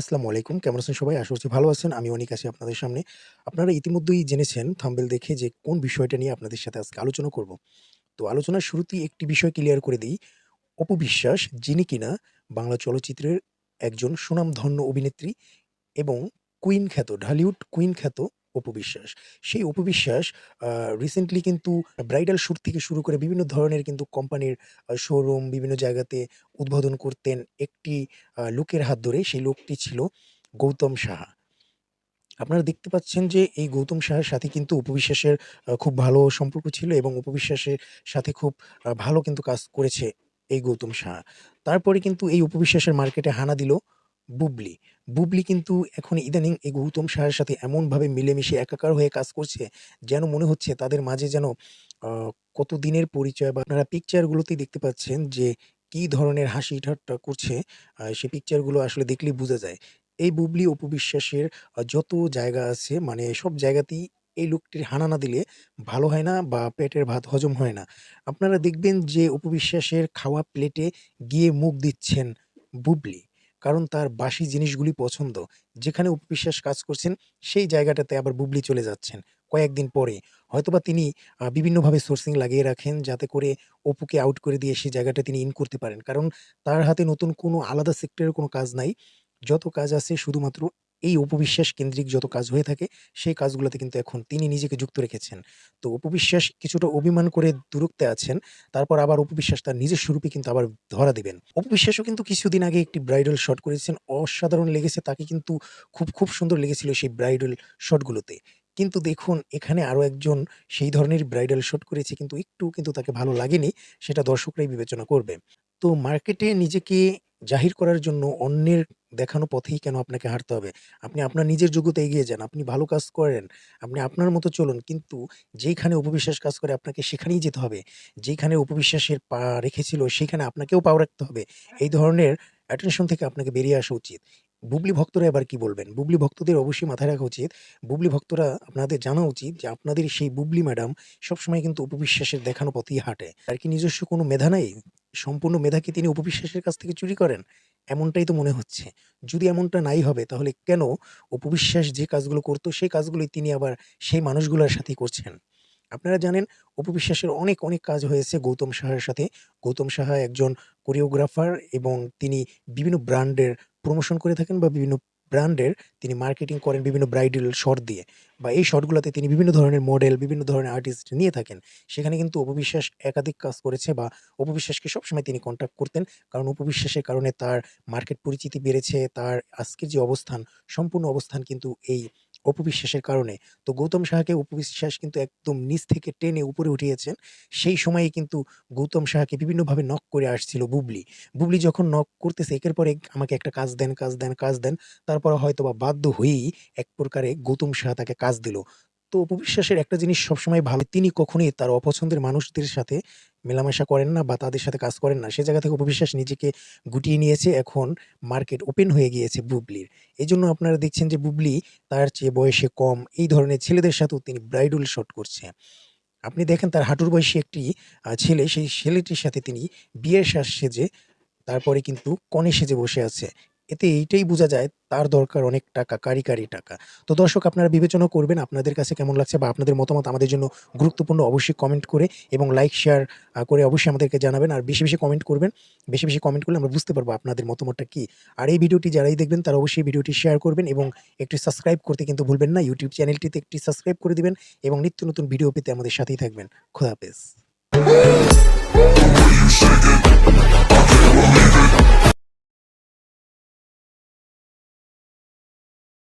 আসসালামু আলাইকুম। কেমন আছেন সবাই? আশা করছি ভালো আছেন। আমি অনেক আছি আপনাদের সামনে। আপনারা ইতিমধ্যেই জেনেছেন থাম্বেল দেখে যে কোন বিষয়টা নিয়ে আপনাদের সাথে আজকে আলোচনা করব। তো আলোচনার শুরুতেই একটি বিষয় ক্লিয়ার করে দিই অপবিশ্বাস যিনি কিনা বাংলা চলচ্চিত্রের একজন সুনামধন্য অভিনেত্রী এবং কুইন খ্যাত, ঢালিউড কুইন খ্যাত অপু বিশ্বাস। সেই অপু বিশ্বাস আ রিসেন্টলি কিন্তু ব্রাইডাল শুট থেকে শুরু করে বিভিন্ন ধরনের কিন্তু কোম্পানির শোরুম বিভিন্ন জায়গাতে উদ্বোধন করতেন একটি লোকের হাত ধরে। সেই লোকটি ছিল গৌতম সাহা। আপনারা দেখতে পাচ্ছেন যে এই গৌতম সাহার সাথে কিন্তু উপবিশ্বাসের খুব ভালো সম্পর্ক ছিল এবং উপবিশ্বাসের সাথে খুব ভালো কিন্তু কাজ করেছে এই গৌতম সাহা। তারপরে কিন্তু এই উপবিশ্বাসের মার্কেটে হানা দিল বুবলি। বুবলি কিন্তু এখন ইদানিং এই গৌতম সাহার সাথে এমনভাবে মিলেমিশে একাকার হয়ে কাজ করছে, যেন মনে হচ্ছে তাদের মাঝে যেন কত দিনের পরিচয় বা আপনারা পিকচারগুলোতেই দেখতে পাচ্ছেন যে কি ধরনের হাসি ঠাট্টা করছে আ সেই পিকচার আসলে দেখলেই বোঝা যায়। এই বুবলি অপু বিশ্বাসের যত জায়গা আছে মানে সব জায়গাতেই এই লোকটির হানা না দিলে ভালো হয় না বা পেটের ভাত হজম হয় না। আপনারা দেখবেন যে অপু বিশ্বাসের খাওয়া প্লেটে গিয়ে মুখ দিচ্ছেন বুবলি। কারণ তার বাসি জিনিসগুলি পছন্দ। যেখানে উপবিশ্বাস কাজ করছেন, সেই জায়গাটাতে আবার বুবলি চলে যাচ্ছেন কয়েকদিন পরে। হয়তোবা তিনি বিভিন্নভাবে সোর্সিং লাগিয়ে রাখেন যাতে করে অপুকে আউট করে দিয়ে সেই জায়গাটা তিনি ইন করতে পারেন। কারণ তার হাতে নতুন কোনো আলাদা সেক্টরের কোনো কাজ নাই। যত কাজ আছে শুধুমাত্র এই অপু বিশ্বাস কেন্দ্রিক যত কাজ হয়ে থাকে সেই কাজগুলোতে কিন্তু এখন তিনি নিজেকে যুক্ত রেখেছেন। তো অপু বিশ্বাস কিছুটা অভিমান করে দূরত্বে আছেন। তারপর আবার অপু বিশ্বাস তার নিজস্ব রূপে কিন্তু আবার ধরা দেবেন অপু বিশ্বাসও কিন্তু কিছুদিন আগে একটি ব্রাইডাল শট করেছেন। অসাধারণ লেগেছে তাকে কিন্তু খুব, খুব সুন্দর লেগেছিল সেই ব্রাইডাল শটগুলোতে। কিন্তু দেখুন এখানে আরও একজন সেই ধরনের ব্রাইডাল শট করেছে কিন্তু একটু কিন্তু তাকে ভালো লাগেনি। সেটা দর্শকরাই বিবেচনা করবে। তো মার্কেটে নিজেকে জাহির করার জন্য অন্যের দেখানো পথেই কেন আপনাকে হাঁটতে হবে? আপনি আপনার নিজের যোগ্যতায় এগিয়ে যান। আপনি ভালো কাজ করেন। আপনি আপনার মতো চলুন। কিন্তু যেইখানে অপু বিশ্বাস কাজ করে আপনাকে সেখানেই যেতে হবে। যেইখানে উপবিশ্বাসের পা রেখেছিল সেখানে আপনাকেও পাও রাখতে হবে। এই ধরনের অ্যাটেনশন থেকে আপনাকে বেরিয়ে আসা উচিত। বুবলি ভক্তরা এবার কি বলবেন? বুবলি ভক্তদের অবশ্যই মাথায় রাখা উচিত। বুবলি ভক্তরা আপনাদের জানা উচিত যে আপনাদের সেই বুবলি ম্যাডাম সবসময় কিন্তু অপু বিশ্বাসের দেখানো পথেই হাঁটে। তার কি নিজস্ব কোনো মেধা নাই? সম্পূর্ণ মেধা কি তিনি অপু বিশ্বাসের কাছ থেকে চুরি করেন? এমনটাই তো মনে হচ্ছে। যদি এমনটা নাই হবে তাহলে কেন অপবিশ্বাস যে কাজগুলো করত সেই কাজগুলোই তিনি আবার সেই মানুষগুলোর সাথেই করছেন? আপনারা জানেন অপবিশ্বাসের অনেক, অনেক কাজ হয়েছে গৌতম সাহার সাথে। গৌতম সাহা একজন কোরিওগ্রাফার এবং তিনি বিভিন্ন ব্র্যান্ডের প্রমোশন করে থাকেন বা বিভিন্ন ব্র্যান্ডের তিনি মার্কেটিং করেন বিভিন্ন ব্রাইডাল শর্ট দিয়ে। বা এই শর্টগুলোতে তিনি বিভিন্ন ধরনের মডেল, বিভিন্ন ধরনের আর্টিস্ট নিয়ে থাকেন। সেখানে কিন্তু অপবিশ্বাস একাধিক কাজ করেছে বা অপবিশ্বাসকে সবসময় তিনি কন্ট্যাক্ট করতেন। কারণ উপবিশ্বাসের কারণে তার মার্কেট পরিচিতি বেড়েছে। তার আজকের যে অবস্থান, সম্পূর্ণ অবস্থান কিন্তু এই অপু বিশ্বাসের কারণে। তো গৌতম সাহাকে অপু বিশ্বাস কিন্তু একদম নিচ থেকে টেনে উপরে উঠিয়েছেন। সেই সময়ে কিন্তু গৌতম সাহাকে বিভিন্নভাবে নক করে আসছিল বুবলি। বুবলি যখন নক করতেছে একের পরে আমাকে একটা কাজ দেন, কাজ দেন, কাজ দেন। তারপরে হয়তোবা বাধ্য হয়েই এক প্রকারে গৌতম সাহা তাকে কাজ দিল। তো অপু বিশ্বাসের একটা জিনিস সবসময় ভালো, তিনি কখনোই তার অপছন্দের মানুষদের সাথে মেলামেশা করেন না বা তাদের সাথে কাজ করেন না। সে জায়গা থেকে অপু বিশ্বাস নিজেকে গুটিয়ে নিয়েছে। এখন মার্কেট ওপেন হয়ে গিয়েছে বুবলির। এই জন্য আপনারা দেখছেন যে বুবলি তার চেয়ে বয়সে কম, এই ধরনের ছেলেদের সাথেও তিনি ব্রাইডাল শট করছে। আপনি দেখেন তার হাঁটুর বয়সী একটি ছেলে, সেই ছেলেটির সাথে তিনি বিয়ের সাজ সেজে, তারপরে কিন্তু কনে সেজে বসে আছে। এতে এইটাই বোঝা যায় তার দরকার অনেক টাকা, কাঁড়ি, কাঁড়ি টাকা। তো দর্শক আপনারা বিবেচনা করবেন আপনাদের কাছে কেমন লাগছে বা আপনাদের মতামত আমাদের জন্য গুরুত্বপূর্ণ অবশ্যই কমেন্ট করে এবং লাইক শেয়ার করে অবশ্যই আমাদেরকে জানাবেন। আর বেশি, বেশি কমেন্ট করবেন। বেশি, বেশি কমেন্ট করলে আমরা বুঝতে পারব আপনাদের মতামতটা কী আর এই ভিডিওটি যারাই দেখবেন তারা অবশ্যই ভিডিওটি শেয়ার করবেন এবং একটি সাবস্ক্রাইব করতে কিন্তু ভুলবেন না। ইউটিউব চ্যানেলটিতে একটি সাবস্ক্রাইব করে দিবেন এবং নিত্য নতুন ভিডিও পেতে আমাদের সাথেই থাকবেন। খোদা হাফেজ।